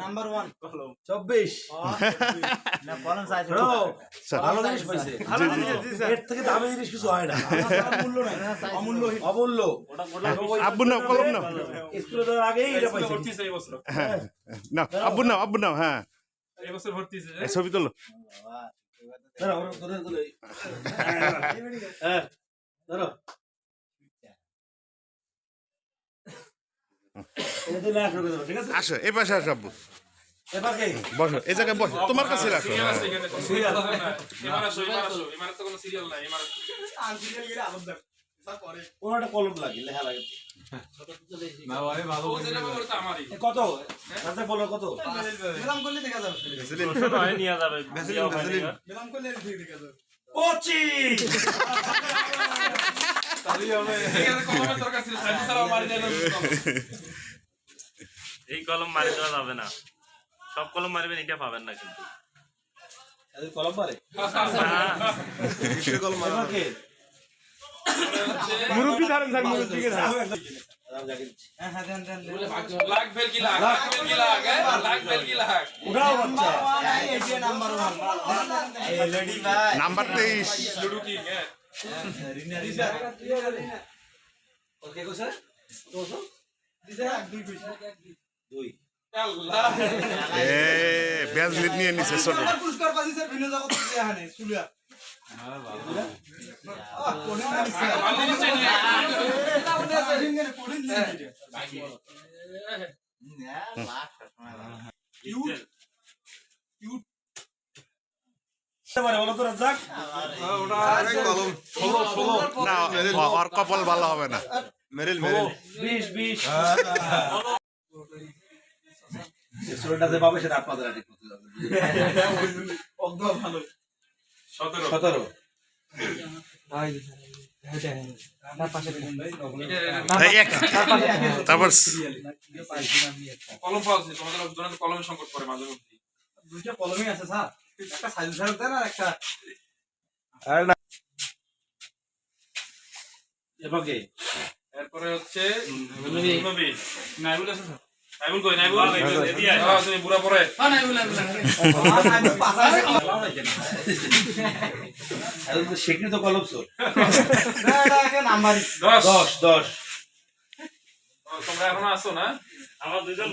Number one চব্বিশ। না কলম সাইজ Bro, স্যার। ভালো জিনিস পাইছে। জি, জি, জি। এর থেকে দামি জিনিস কিছু হয় না। মূল্য নাই। অমূল্য অমূল্য। আব্বু নাও কলম নাও। স্কুলে দেওয়ার আগেই এটা পাইছে। ভর্তিছে এই বছর হ্যাঁ নাও আব্বু নাও আব্বু নাও হ্যাঁ। এই বছর ভর্তিছে ছবি তোলো। ধরো, ধরে। ধরে। হ্যাঁ, ধরো। এটা দিলে একশো করে দেবো, ঠিক আছে? আসো এই পাশে আসো আব্বু। এবার কে? বসো এই জায়গায় বসো তোমার কাছে রাখো। কলম লাগে, লেখা লাগে। এ কত? বলো দেয় না এই কলম মারি দেওয়া যাবে না সব কলম মারবেন এটা পাবেন না কিন্তু কলম মারে? কে? মুরব্বি ধরেন স্যার মুরব্বিকে রাম নাম্বার ওয়ান। লেডি ভাই। নাম্বার তেইশ। লুডু কিং হ্যাঁ? দুই। আল্লাহ। এ নিয়ে নিছে ছোট পুরস্কার পাইছে ভিন্ন জগৎ ভালো কপাল ভালো হবে না বিশ, বিশ। যে ষোলোটা যে পাবে সেটা আপনাদের করতে হবে। সতেরো তারপর কলম পাওয়া তোমাদের কলমের সংকট পড়ে মাঝে মধ্যে দুইটা কলমই আছে স্যার একটা সাইজ স্যার দেন আর একটা এবার এরপরে হচ্ছে নবী নাইবুল আছে স্যার নাইবুল কই নাইবুল হ্যাঁ তুমি বুড়া তো তোমরা এখনও না আমার দুজন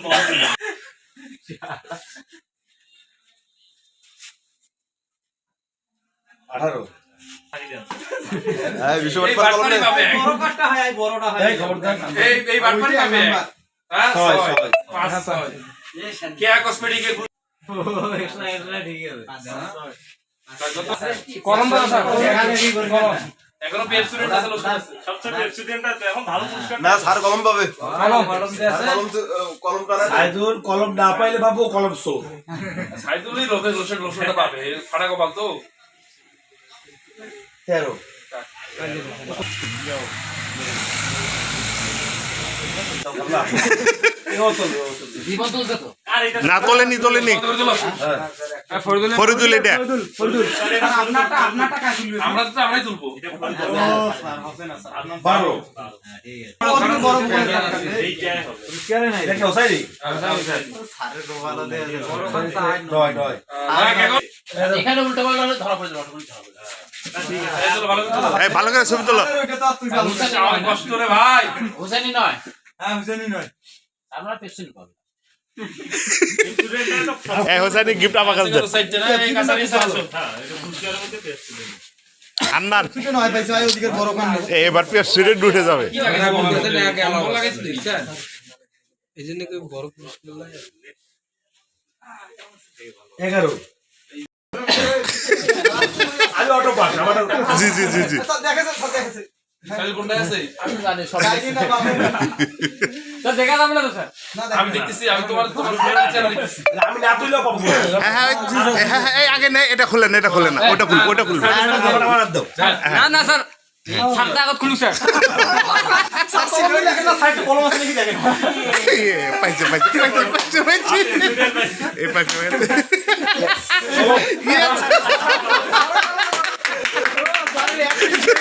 আঠারো। পাবে কাটটা হয় বড়টা হয় এই খবরদার। এই এই বাটপারি পাবে। হ্যাঁ, হ্যাঁ, কলম না স্যার কলম কলম সাইদুল পাইলে বাবু কলম সো সাইদুলই লোকে লোসে লোসেটা পাবে। ফাটা কপাল তো। না তোলেনি তোলেনি ফরিদুল এটা। এখানে উল্টো পাল্টা ধরা পড়ে ভালো করে ছবি তোলো। কষ্ট রে ভাই হোসেনি নয়। হ্যাঁ হুসেনি নয়। আমরা পেছনে পাবো। এই হোসাইনি গিফট আমার কাছে হ্যাঁ এবার উঠে যাবে। স্যার এগারো। আমি অটো পাস আমার জি জি জি জি। স্যার দেখেছে স্যার দেখেছে সাইড কোনটা আছে? আমি জানি সব গাইডি না পাবে স্যার দেখা যাবে না তো স্যার? না আমি দেখতেছি আমি তোমার তোমার চ্যানেল দেখতেছি। আমি না তুইলেও পাবো। হ্যাঁ হ্যাঁ হ্যাঁ, হ্যাঁ, এই আগে নেই এটা খুলে এটা খুলে না। ওটা খুল ওটা খুলবে। হাত দাও না না স্যার। এ, পাইছে পাইছে পাইছে পাইছে পাইছে। এই পাইছে পাইছে Yes! আমার কলমের দরকার চাইছিলাম যে আপনি কলম পান তাহলে